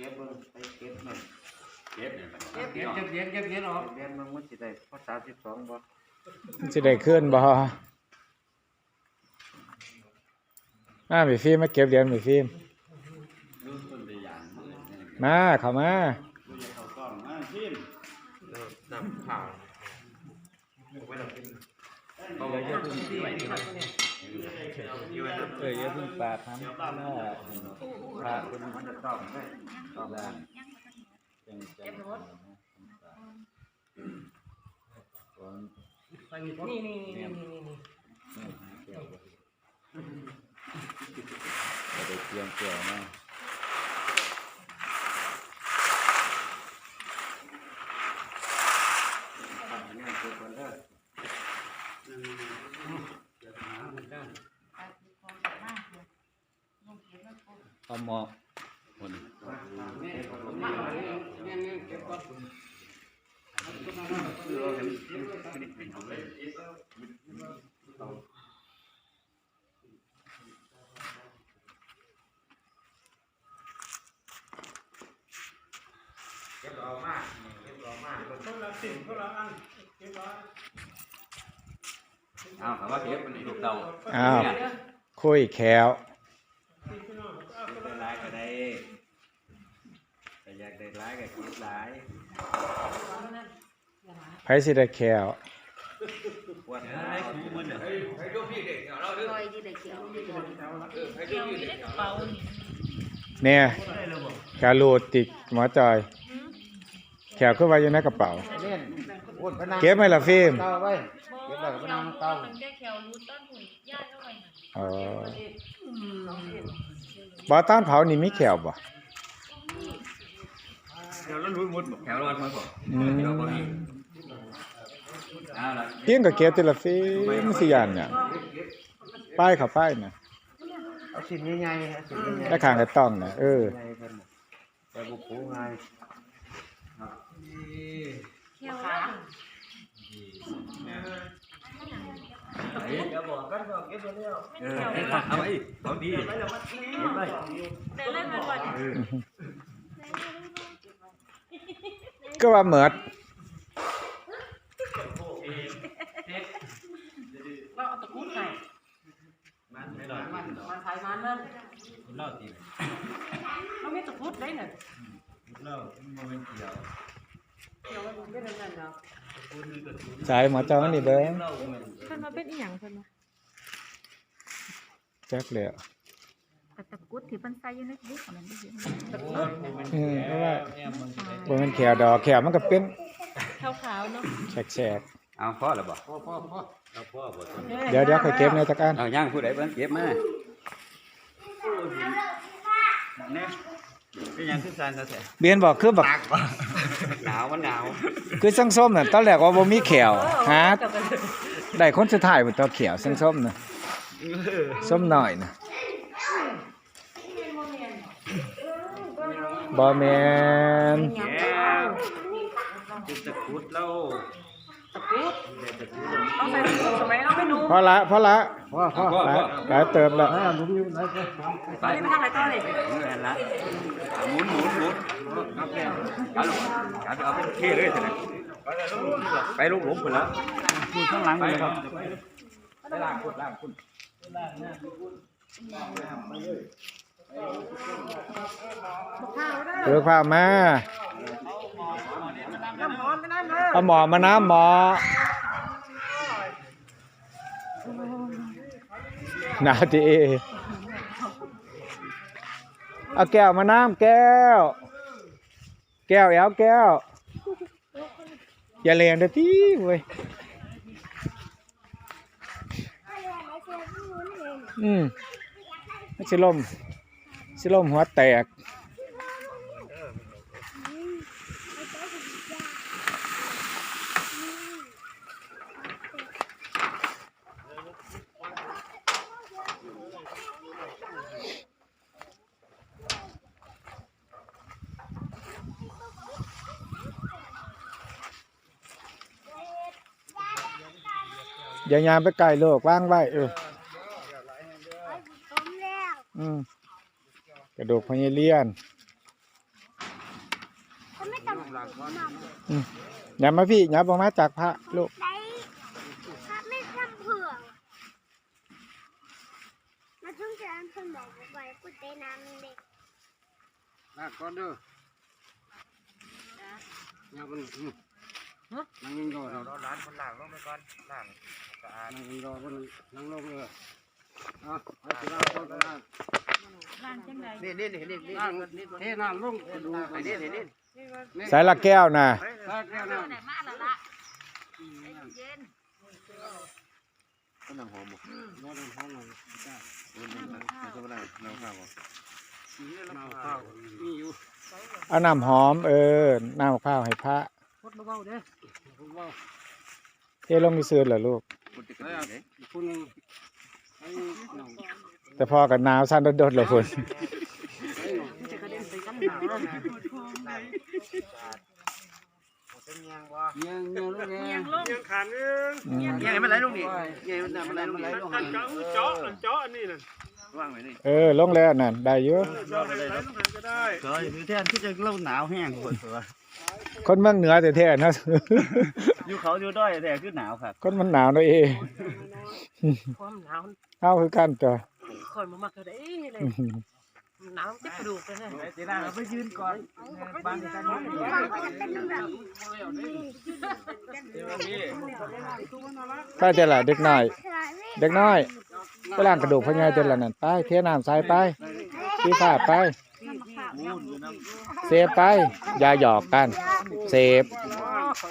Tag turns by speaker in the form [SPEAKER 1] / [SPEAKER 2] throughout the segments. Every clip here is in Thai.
[SPEAKER 1] เก็บเบิ่งไปเก็บหน่อย
[SPEAKER 2] เก็บเนี่ยมัน
[SPEAKER 1] เก็บ
[SPEAKER 2] เก็
[SPEAKER 1] เก็
[SPEAKER 2] บบ
[SPEAKER 1] เก็บเก็บเก็บเก็บออกเรียนมึงมันสิได้พอสามสิบสองบ่
[SPEAKER 3] มันสิได้ขึ้นบ่อ่ามีฟิล์มมาเก็บเหรียญมีฟิล์ม
[SPEAKER 2] ดูต้นตัวอย่างมือเนี่ย
[SPEAKER 3] มาเข้ามา
[SPEAKER 2] ดูจะเข้ากล้องมาชิม
[SPEAKER 1] น้ำข่าว
[SPEAKER 2] เขาบอกว่าต้นที่ไหน
[SPEAKER 3] เอ้ยอย่าเพิ่งปาดทำนะพาคุณ
[SPEAKER 1] มันจะต้องได้ต้องได้
[SPEAKER 4] เก็บรถนี่นี่นี่นี่นี่นี่
[SPEAKER 3] จะได้เตรียมตัวมา
[SPEAKER 1] ทำอันนี้คือคนเด้อ
[SPEAKER 3] เอา หมอ
[SPEAKER 2] คน
[SPEAKER 1] นี่นี่นี่เก็บก่อนคือเราเห็นเป็นของเล่นเก็บเอามากเก็บเอามาก
[SPEAKER 2] เอาคำว่าเก็บมันถูกเตา
[SPEAKER 3] อ้าวคุยแขว
[SPEAKER 1] เป็นร้ายก็ได้แต่ อยากได้ร้ายก็คิดร้าย
[SPEAKER 3] ไผสิได้แขว
[SPEAKER 1] ปวด
[SPEAKER 2] ไอ้คูมันเนี่ย
[SPEAKER 4] ลอยที่ได้เขียวที่ได้เขียวมีได้กระเป๋านี่
[SPEAKER 3] เนี่ยกาลูดติกหมอจอยแขวขึ้นไว้อยู่ในกระเป๋า
[SPEAKER 1] เล่นปวดพนัง
[SPEAKER 3] เก็บไหมล่ะฟิล์ม
[SPEAKER 1] เต้าไว้
[SPEAKER 4] บ่
[SPEAKER 1] เก็บได้ก็
[SPEAKER 4] เขี
[SPEAKER 1] พ
[SPEAKER 4] ย
[SPEAKER 1] นั
[SPEAKER 4] ว
[SPEAKER 1] ง
[SPEAKER 4] รู้
[SPEAKER 1] เต้า
[SPEAKER 4] มันแค่เขียวรู้ต้นหุ่นย่าเข้าไปน่ะ
[SPEAKER 3] อ๋อบ่ต้านเผานี่มีแขวบ่
[SPEAKER 2] แถวร้อนรู้มุดแถวร้อนมาก่อน
[SPEAKER 3] อืม
[SPEAKER 2] เดี๋ยวพอดีเอาละ
[SPEAKER 3] เพียงก็เก็บแต่ละฟิล์มสิย่านเนี่ยป้ายเขาป้ายน่ะ
[SPEAKER 1] เอาชิ้นใหญ่ๆเอาชิ้นใหญ่ๆ
[SPEAKER 3] แล้วข้างก็ต้องน่ะเออ
[SPEAKER 1] ใหญ่เพิ่นน่ะแต่บุกผูง่าย
[SPEAKER 4] เขียวแล้ว
[SPEAKER 1] อย่าบอกกันว่าเก็บไปแล้ว
[SPEAKER 2] เออเอาไว้ของดีเก็บไว้
[SPEAKER 4] แต่เล่นมันบ่เนี่ย
[SPEAKER 3] ก็ว่าเหมือด
[SPEAKER 4] เราเอาตะกรุดใส่
[SPEAKER 2] มันไม่รอด
[SPEAKER 4] มันมันใส่มันนั่น
[SPEAKER 2] เล่าตี
[SPEAKER 4] เราไม่ตะกรุดได้น่ะ
[SPEAKER 2] เล่ามันเป็นเกี่ยว
[SPEAKER 4] เขียวมันเป็นนั่นเนาะ
[SPEAKER 3] สายหมอจอยนี่เบิ่ง
[SPEAKER 2] เล่าน
[SPEAKER 5] เพิ่นมาเป็นอีหยังเพิ่นมาแจั
[SPEAKER 3] กแล้ว
[SPEAKER 5] แต่ตะกรุดที่เพิ่นใส่อยู่ในบุกอันนั้นบ่เห็น
[SPEAKER 3] เออเพราะว่าบ่แม่นแขวดอกแขวมันก็เป็น
[SPEAKER 5] ขาวๆเนาะ
[SPEAKER 3] แฉก
[SPEAKER 2] เอาพ่อหรือเปล่า
[SPEAKER 1] พ่อพ่อพ่อ
[SPEAKER 2] เอาพ่อบ่ต้น
[SPEAKER 3] ๆเดี๋ยวเดี๋ยวค่อยเก็บในตะกร้าร
[SPEAKER 2] เอาย่างผู้ใดเบิ่งเก็บมาเนี่ยเป็นยังคือการซะแท้
[SPEAKER 3] เบียนบอกคือบัก
[SPEAKER 2] หนาวมันหนาว
[SPEAKER 3] คือสังส้มน่ะตอนแรกว่าบ่มีแขวหาได้คนสุดท้ายบ่ตัวแขวสังส้มน่ะส้มน้อยน่ะ บ่แม่น
[SPEAKER 2] แกจุดตะกรุดแล้ว
[SPEAKER 4] ตะกรุดเอาใส่สมัยเราไม่รู้
[SPEAKER 3] พอละพอละ
[SPEAKER 1] พ่อพ่อ
[SPEAKER 2] พ่อ
[SPEAKER 3] หลา
[SPEAKER 2] พ่
[SPEAKER 3] ย
[SPEAKER 2] อ
[SPEAKER 3] หลายเติมแล้ว
[SPEAKER 1] อ่าลุงอยู่ไหนพ่อ
[SPEAKER 4] ตอนนี้ไม่ทำอะไรต่อเลย
[SPEAKER 2] เงินละหมุนหมุนหมุนเอาแก้วเอาลูกเอาเอาเป็นเท่เลยสินะไปลูกหลุมพุ่นแล้วคุณข้างหลังเลยครับไปล้างคุณล้างคุณ
[SPEAKER 3] เลือกผ้ามา
[SPEAKER 4] น้ำหอมไปน้ำเลย
[SPEAKER 3] เอาหมอมาน้ำหมอหนาทีเอาแก้วมาน้ำแก้ว แก้วเอาแก้ว อย่าเลงเด้อที่เว้ยอืมไม่ใช่ลม สิลมหัวแตก อย่ายามไปไกลโลกว่างไว้เอออืมกระ ดูกพญเลียนอย่ามาพี่อย่าบอกมาจากพระลูก
[SPEAKER 6] ได้ถ้าไม่ทำเผื่อมาทุ่งจะอันเพิ่นบอกไว้กูเตน้ำเด็ก
[SPEAKER 2] ลากก่อนเด้อเนี่ยมันอืมนั่งยิงรอเรา
[SPEAKER 1] เราร้านคนหลังลงไปก่อนหลังสะอาด
[SPEAKER 2] นั่งยิงรอมันนั่งลงเลยอะเอาสิลากก่อนลาก
[SPEAKER 5] ร้า นจังได
[SPEAKER 1] นี่นี่นี่นี่นี่
[SPEAKER 2] ลากเทน้ำลงดู
[SPEAKER 1] ไอ้นี่นี่นี่
[SPEAKER 3] สายละแก้วน่ะ
[SPEAKER 2] ลากแก้วน้ำ
[SPEAKER 5] ได้มาแล้วล่ะเย็น
[SPEAKER 1] ก็นั่งหอมบ่
[SPEAKER 2] รอน้ำห้องหน่อยจ้า
[SPEAKER 1] มันจะมาได้เราข้าวบ่
[SPEAKER 2] มาข้าวมีอยู่
[SPEAKER 3] เอาน้ำหอม เออน้ำมะพร้าวให้พระ
[SPEAKER 2] พดเบาๆเด้อผมว่า
[SPEAKER 3] เทลงไปซื้อเหรอลูก
[SPEAKER 1] มันจะกระเด้ง
[SPEAKER 2] คุณไอ้น้อง
[SPEAKER 3] แต่พอกับหนาวสั่นโดดๆเลยคุณ
[SPEAKER 2] ไอ้น้องจะกระเด็นใส่กันหนาวแล้วนะ
[SPEAKER 1] เป็นยังบ่
[SPEAKER 2] เงี้ยเงี้ยลูกเงี้ย
[SPEAKER 7] ยังขันเอง
[SPEAKER 3] อืม
[SPEAKER 1] ยังมันไหลลงนี่ยังมันมันไหลลงนี่
[SPEAKER 7] ขันเจาะเจาะอันเจาะอันนี้น่ะ
[SPEAKER 1] ว่างไว้นี่
[SPEAKER 3] เออลงแล้วนั่นได้อยู่
[SPEAKER 7] เจาะอะไรต้องหันก็ได้
[SPEAKER 1] ก็คือแทนที่จะเล่าหนาวแห้งปวดตัว
[SPEAKER 3] คนเมืองเหนือแต่แท้ๆนะ
[SPEAKER 1] อยู่เขาอยู่ด้อยแต่คือหนาวครับ
[SPEAKER 3] คนมันหนาวเนาะเอ
[SPEAKER 8] ความหนาว
[SPEAKER 3] เอาคือกันตัว
[SPEAKER 8] คอยมามักก็ได้เลยหนาวจะกระดูกเลยนะ
[SPEAKER 1] ตีน่าเราไปยืนก่อนบ้านกันนี่
[SPEAKER 3] ไปเดี๋ยวล่ะเด็กน้อย เด็กน้อยไปล้างกระดูกพ่อใหญ่เดี๋ยวล่ะนั่นไปเทน้ำใส่ไปพี่ฟ้าไป เซฟไป อย่าหยอกกัน เซฟ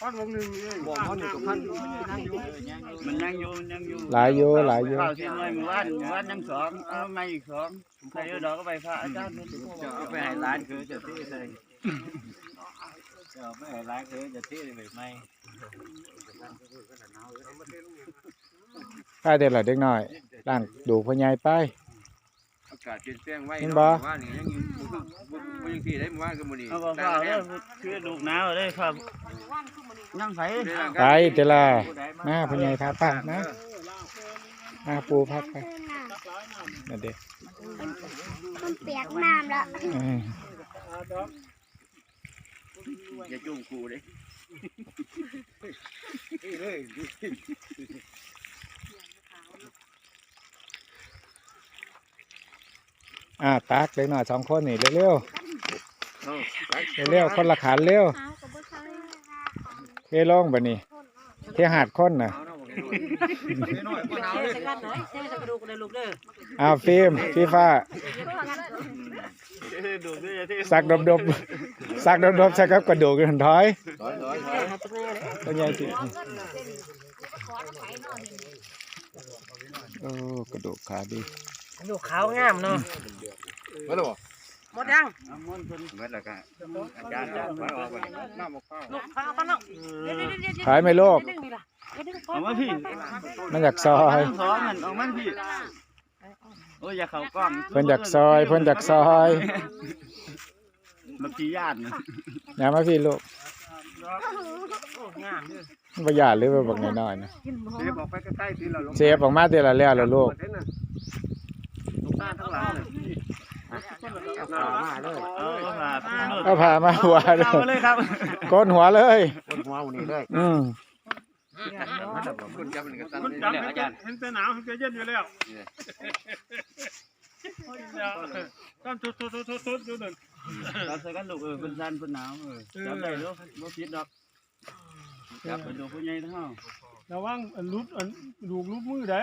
[SPEAKER 2] พันวงหนึ่งบอกเขาหนึ่งกับพัน
[SPEAKER 1] มันยังอยู่มันยังอยู่
[SPEAKER 3] หลายอยู่หลายอยู่
[SPEAKER 1] ข้าวเสียน้อยมือว่านมือว่านยังสองเอามาอีกสองใครเอาดอกก็ไปพระอาจารย์เอาไปให้ร้านคือจะที่เลยเอาไปให้ร้านคือจะที่เลยไม่
[SPEAKER 3] ไปเดี๋ยวล่ะเด็กน้อยล้างดูพ่อใหญ่ไป
[SPEAKER 1] อากาศเปลี่ยนแปลงไว้
[SPEAKER 3] เห็นบ่
[SPEAKER 1] ว่านี่ยังอยู่บ่ยังที่ได้มื้อวานก็มื้อนี้
[SPEAKER 2] เอาบอกว่าเด้อคือดูหนาวเลยครับนั่งไผ
[SPEAKER 3] ไปเดี๋ยวล่ะมาพ่อใหญ่พาป้านะมาปูพักไปนั่นเด็ก
[SPEAKER 6] มันเปียกน้ำแล้ว
[SPEAKER 1] อย่าจุ่มกูเด้
[SPEAKER 3] อ่าตักเด็กหน้อยสองคนนี่เร็วๆเร็วๆคนละขันเร็ว
[SPEAKER 6] เอากับบ่ใช่
[SPEAKER 3] เทลงบัดนี้เทหาดคนน่ะ
[SPEAKER 8] เทใส่กันหน่อยเทใส่กระดูกเลยลูกเด้อ
[SPEAKER 3] อ้าวฟิล์มฟีฟ้าสักดบดบสักดบดบใส่กับกระดูกกันถอย
[SPEAKER 1] ถอยถอยถอย
[SPEAKER 8] หาตรงนี้เลย
[SPEAKER 3] พ่อใหญ่สิโอ้กระดูกขาดี
[SPEAKER 8] กระดูกขาวงามเนาะ
[SPEAKER 1] มาแล้วบ่
[SPEAKER 8] หมดยัง
[SPEAKER 1] เมื่อแล้วก็อาจารย์จะถอยออกก่อนน้ำบ่เข้า
[SPEAKER 8] ลูกขาวกันเนาะเดี๋ยวเดี๋ยวเดี๋ยว
[SPEAKER 3] ขายไหม่โลก
[SPEAKER 8] ดึงนี่ล่ะเดี๋ยวดึง
[SPEAKER 2] เอามาพี่
[SPEAKER 3] มันอยากซอย
[SPEAKER 2] สองนั่นเอามันพี่โอ้ยอย่าเข้ากล้อง
[SPEAKER 3] เพิ่นอยากซอย เพิ่นอยากซอย
[SPEAKER 2] บักขี้ญาตินะ
[SPEAKER 3] อย่ามาพี่ลูก
[SPEAKER 8] งามเด้อ
[SPEAKER 3] มันบ่ยานหรือว่าบักน้อยๆนะ
[SPEAKER 2] เสียบอกไปใกล้ๆพี่เราลง
[SPEAKER 3] เซฟออกมาเดี๋ยวละแล้วล่ะลูก
[SPEAKER 2] ลูกตาทั้งหลายเลยเอามาเลยเอามาพี่โนด
[SPEAKER 3] เอาพามาหัวเล
[SPEAKER 2] เอา
[SPEAKER 3] ย
[SPEAKER 2] เลยครับ
[SPEAKER 3] ก้นหัวเลย
[SPEAKER 2] คนหัวนี่เลย
[SPEAKER 3] อืม
[SPEAKER 1] คุณจำเป็นกระตัน
[SPEAKER 7] คุณจำเห็นแต่เห็นแต่หนาวเห็นแต่เย็นอยู่แล้วตั้งทุดทุดทุดทุดทุดอยู่นั่น
[SPEAKER 2] จับใส่กันลูกเออเป็นซันเป็นหนาวเออจับได้ลูกบ่ผิดดอกจับเป็นดูผู้ใหญ่เท่า
[SPEAKER 7] ระวังอันรุดอันลูกรุดมือเด้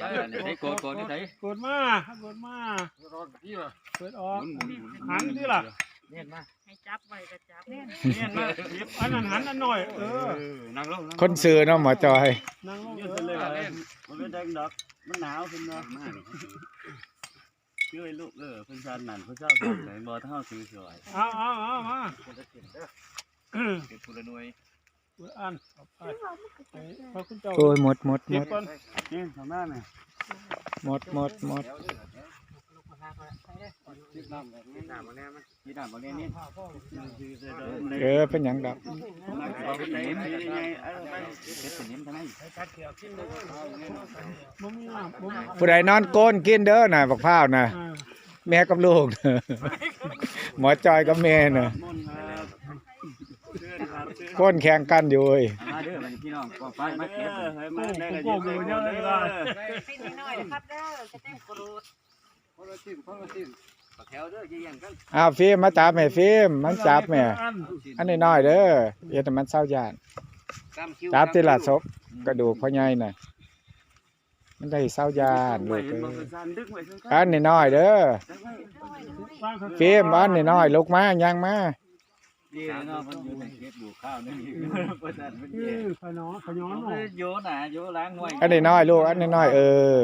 [SPEAKER 1] จับนี่ให้โกดโกดนี่ไส
[SPEAKER 7] เปิดมาเปิดมาเปิดออกหันที่ล่ะ
[SPEAKER 8] ให้จับไว้ก็จับ
[SPEAKER 7] เนี่ยมาอันนั้นหันอันหน่อยเออ
[SPEAKER 2] นั่งลงนั่ง
[SPEAKER 3] คนซื้อเนาะหมอจอย
[SPEAKER 7] นั่งลง
[SPEAKER 2] ยืด
[SPEAKER 7] เอ
[SPEAKER 2] ไปเลย
[SPEAKER 7] อ
[SPEAKER 2] มันเป็นแดงดอกมันหนาวขึ้นเนาะช่วยลูกเออเป็นซันนั่นเพิ่นเจ้าสิไหนบ่เท่าซื้อสวย
[SPEAKER 7] เอาเอาเอามา
[SPEAKER 1] เก็บผู้ละหน่วย
[SPEAKER 7] อันเอาไปพระคุณเจ้า
[SPEAKER 3] โอ้ยหมดหมดหม
[SPEAKER 7] เก็บ
[SPEAKER 3] ด
[SPEAKER 7] ก่อน
[SPEAKER 2] นี่ทำหน้าแม่
[SPEAKER 3] หมดหมดหมด
[SPEAKER 2] ที่น้ำบ่แน่นี่
[SPEAKER 3] เออเป็นหยังดอก
[SPEAKER 2] เอาเป็นไหนเป็นยังไงเออไปเฮ็ดเป็นนิ้มทางไหน
[SPEAKER 7] บ่มีน้ำบ่มี
[SPEAKER 3] ผู้ใดนอนโกนกินเด้อน่ะบักพร้าวน่ะ
[SPEAKER 7] อ่า
[SPEAKER 3] แม่กับลูกน่ะหมอจอยกับแม่น่ะ
[SPEAKER 2] มนต์ครับ
[SPEAKER 3] คนแข่งกันอยู่เว้ย
[SPEAKER 2] มาเด้อมันพี่น้องก็ไปมาเก็บ
[SPEAKER 1] เฮ้ยมาได้
[SPEAKER 7] โก้โก้เยอะเลยล่ะ
[SPEAKER 8] เป็นน้อยนะครับเด้อจะเต็มกระโด
[SPEAKER 2] คนละชิ้นคนละชิ้นแถวเด้อย่งกัน
[SPEAKER 3] อ้าวฟิล์มมาจับแม่ฟิล์มมันจับแม่
[SPEAKER 7] อัน
[SPEAKER 3] นี้น้อยเด้อเฮ็ดให้มันเศร้าย่า
[SPEAKER 2] ติ
[SPEAKER 3] จับทีละศพกระดูกพ่อใหญ่น่ะมันได้เศร้าย่านลูกเอ้ยอันนี้น้อยเด้อฟิล์มอันนี้น้อยลูกมายังมา
[SPEAKER 2] ดีเนาะมันอยู่ในเก็บอยู่ข้าวนี่บ่ทันมัน
[SPEAKER 7] เอ
[SPEAKER 2] แย่
[SPEAKER 7] อขย้อนขย้อนหน่อย
[SPEAKER 2] โยน่ะโยล้างห้วย
[SPEAKER 3] อันนี้น้อยลูกอันนี้น้อยเออ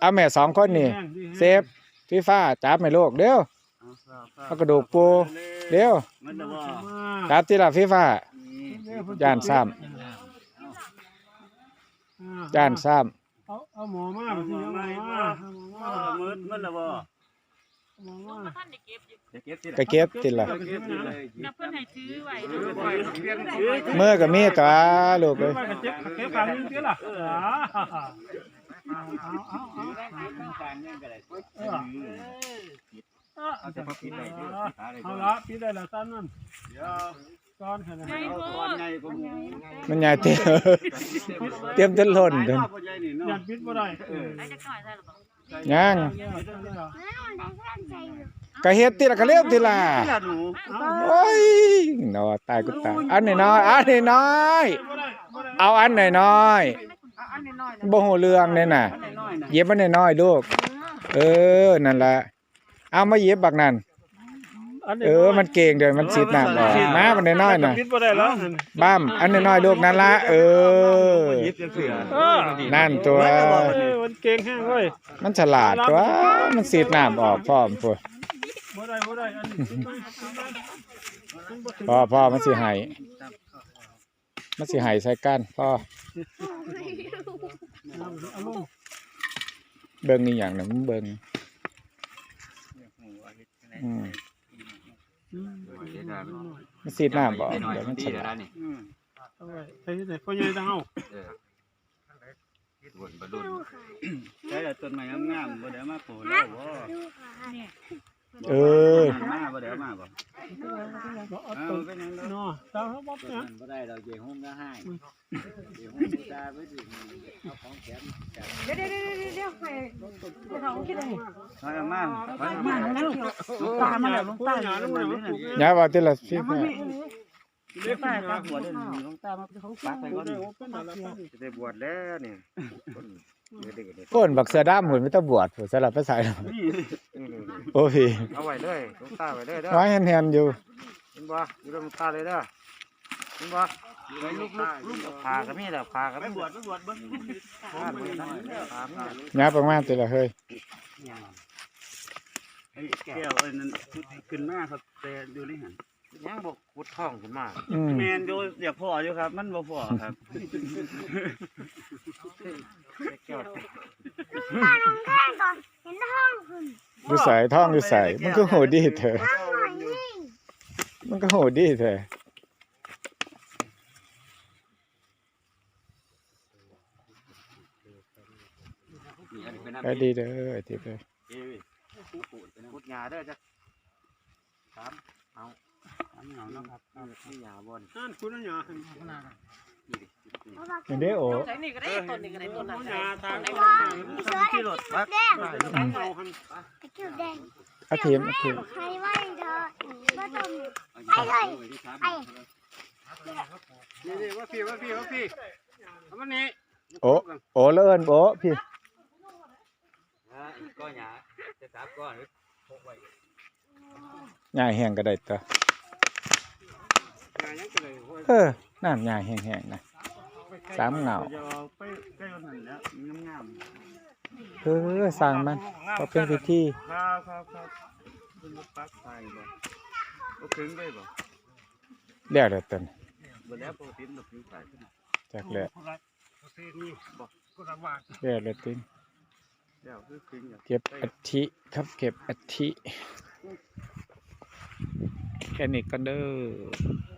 [SPEAKER 3] เอาแม่สองคนนี่เซฟฟีฟ่าจับแม่ลูกเดี๋ยวเอากระดูกปูเดี๋ยว
[SPEAKER 2] มันน่ะบ่
[SPEAKER 7] มา
[SPEAKER 3] จับทีละฟีฟ่าย่านซ้ำย่านซ้
[SPEAKER 7] เอาเอาหมอมาไปสิเอาหมอมาเอาหมอมา
[SPEAKER 2] มืดมันน่ะบ่
[SPEAKER 7] หมอมา
[SPEAKER 4] ท่านได้เก็บอยู่
[SPEAKER 2] จะเก็บสิำ
[SPEAKER 3] ก็เก็บทีละ
[SPEAKER 2] เก็บสิเลย
[SPEAKER 4] นับเพิ่นให้ซื้อไว้
[SPEAKER 3] เมื่อก็มีตัวลูก
[SPEAKER 7] เก็
[SPEAKER 3] เอ้
[SPEAKER 7] บ
[SPEAKER 3] ย
[SPEAKER 7] ไปกับเจ็บเก็บขังนึงเสียล่ะเอาเอาเอาเอา
[SPEAKER 2] กลางยังก็ได้
[SPEAKER 7] เออ
[SPEAKER 2] เอาแต่พอปิดได้อยู่ขาได้
[SPEAKER 7] เอาละพี่ได้ละตั้นนั่นเดี๋ยวก้อนขนาด
[SPEAKER 4] ใหญ่
[SPEAKER 7] นี้
[SPEAKER 4] โพ
[SPEAKER 2] ก้อน
[SPEAKER 4] ด
[SPEAKER 2] ใหญ่กว่าหมู
[SPEAKER 3] มันใหญ่เต็มเตรียมจนล้นจน
[SPEAKER 2] พ่อใหญ่นี่เนาะ
[SPEAKER 7] ยันปิดบ่ได้เออ
[SPEAKER 4] ไอ้จักหน่อยได้หรือเปล่า
[SPEAKER 3] ยัง
[SPEAKER 6] แล้วมันได้แค่ใจอยู่
[SPEAKER 3] ก็เฮ็ดทีละก็เรียบทีละ
[SPEAKER 2] ล่ะหนู
[SPEAKER 3] โอ้ยนอตายกูตายอันนี้น้อยอันนี้น้อย
[SPEAKER 7] บ่ได้บ่ได้
[SPEAKER 3] เอาอันน้อยน้อย
[SPEAKER 8] เอาอันน้อย
[SPEAKER 3] ๆบ่ฮู้เรื่องเนี่ยน่ะ
[SPEAKER 2] น้อยๆน่ะ
[SPEAKER 3] เย็บมันน้อยๆลูก เออนั่นแหละเอามาเย็บบักนั่นเออ มันเก่งเดี๋ยวมันสีดน้ำออกมามันน้อยๆน่ะ
[SPEAKER 7] ปิดบ่ได้แล้ว
[SPEAKER 3] บ้ามอันน้อยๆลูกนั่นละเออ
[SPEAKER 2] ยิบจังซี่
[SPEAKER 7] เออ
[SPEAKER 3] นั่นตัว
[SPEAKER 7] เออมันเก่งแห้งเว้ย
[SPEAKER 3] มันฉลาดตัวมันสีดน้ำออกพร้อมพุ่น
[SPEAKER 7] บ่ได้บ่ได้อันนี้ปิดไว้ปิดไว้มันบ่ถึง
[SPEAKER 3] พ่อพ่อมันสิให้มันสิให้ใส่กันพ่อ
[SPEAKER 7] เอาลง
[SPEAKER 3] เบิ่งนี่อย่างหนึงมึงเบิ่งอืมมันสีดน้ำออกเดี๋ยวมันฉลาด
[SPEAKER 2] นี่
[SPEAKER 7] เอาไว้ใส่ที่ไหนพ่อใหญ่ต้องเอา
[SPEAKER 2] เออวนบ่ดุนใช้ต้นไม้งามๆบ่ได้มาปลูกแล้วบ่
[SPEAKER 6] ดูค่ะ
[SPEAKER 3] เออ
[SPEAKER 2] มาบ่ได้มาบ่
[SPEAKER 7] บ่เอา
[SPEAKER 2] เอา
[SPEAKER 7] ตัว
[SPEAKER 2] เป็นหยัง
[SPEAKER 7] เนาะตามเขาบอกเนี่ย
[SPEAKER 2] บ่ได้ดอกเยี่ยงหุ้มก็ให้เยี่ยงหุ้มตาไว้ดิเอาของแถม
[SPEAKER 8] เดี๋ยวเดี๋ยวเดี๋ยวเดี๋ยวให้เขาคิดอะไร
[SPEAKER 2] เอามาเอา
[SPEAKER 8] มา
[SPEAKER 2] มา
[SPEAKER 8] แล้วเกี่ยวตามาแล้วลงตา
[SPEAKER 7] หยาลงมามันปลูก
[SPEAKER 3] ย้ายว่าทีละฟีฟ่า
[SPEAKER 7] เล็ก
[SPEAKER 8] ตา
[SPEAKER 7] ๆ
[SPEAKER 8] ตา
[SPEAKER 7] นะ
[SPEAKER 8] หัวเดินลงตามาเขา
[SPEAKER 2] ปักไป
[SPEAKER 7] ปลู
[SPEAKER 2] ก่
[SPEAKER 7] ก
[SPEAKER 2] อน
[SPEAKER 7] ได้โอ้เป็นอะไรกัน
[SPEAKER 1] จะได้บวชแล้วเนี่ย
[SPEAKER 3] ก้นบักเสือดำหุ่นไม่ต้องบวชผู้สลับไปใส่หรอกโอ้พี่
[SPEAKER 1] เอาไว้เลยหลวงตาไว้เลยเด้อ
[SPEAKER 3] ไว้แฮนๆอยู่
[SPEAKER 1] เห็นบ่อยู่ตรงตาเลยเด้อเห็นบ่ไว้ลูกลูกลูกพาก็มีแล้วพาก็มีบวชบวชบ่พาบ่ได้พาพา
[SPEAKER 3] ย้ายประมาณทีละเฮ้ย
[SPEAKER 2] แก้วอันนั้นขึ้นมาครับแต่อยู่ในหัน
[SPEAKER 1] ยังบ่ขุดท้องขึ้นมา
[SPEAKER 3] อืม
[SPEAKER 2] แมนอยู่อยากพ่ออยู่ครับ มันบ่พ่อครับ
[SPEAKER 1] แก้ว
[SPEAKER 6] ตาลงแค่ก่อนเห็นท้องคุณ
[SPEAKER 3] ดูใส่ท่องดูใส่มันก็โหดดีเถอะ
[SPEAKER 6] ท้องหน่อยนี่
[SPEAKER 3] มันก็โหดดีเถอะไปดีเด้อทีเด้อ
[SPEAKER 1] ขุดหญ้าเด้อจ้ะสาม
[SPEAKER 2] เอา เนาะครับ
[SPEAKER 1] นี่หญ้าบ่น
[SPEAKER 7] นั่นคุณน่ะหยา
[SPEAKER 3] เห็นได้โอ้
[SPEAKER 8] ใส่นี่ก็ได้ต้นนี่ก็ได้ต้นนั้น
[SPEAKER 7] หยาตา
[SPEAKER 6] พี่เสือไอ้คิวแดง
[SPEAKER 7] เอาหัน
[SPEAKER 6] ไอ้คิวแดง
[SPEAKER 3] อาทีมอาทีม
[SPEAKER 6] ใครว่าเธอก็ต้องไอ้เลยไอ้
[SPEAKER 7] นี่ๆว่าพี่ว่าพี่ว่าพี่เอามานี่
[SPEAKER 3] โอ้โอ้แล้วเอิ้นโอ้พี่
[SPEAKER 2] ก็หยาจะสามก้อน
[SPEAKER 3] ง่ายแห้งก็ได้ตัว
[SPEAKER 7] หยายังก็เลยโอ้ย
[SPEAKER 3] เออน้ำง่าแห้งๆนะสามเหงา
[SPEAKER 2] เอาไปใกล้วันนั้นแล้วงาม
[SPEAKER 3] เอสั่งมันก็เป็นพิธี
[SPEAKER 2] ครับครับครับเป็นรถปักไฟบ่ก็ถึงได้บ่
[SPEAKER 3] เรียกเลยตน
[SPEAKER 2] บ่แล้วปกติมัน
[SPEAKER 3] จากแล้ว
[SPEAKER 7] ประเภทนี้บอกก็ลำบาก
[SPEAKER 3] เรียกเติน
[SPEAKER 2] แล้วคือาง
[SPEAKER 3] เก็บอัฐิครับเก็บอัฐิแค่นี้ก็เด้อ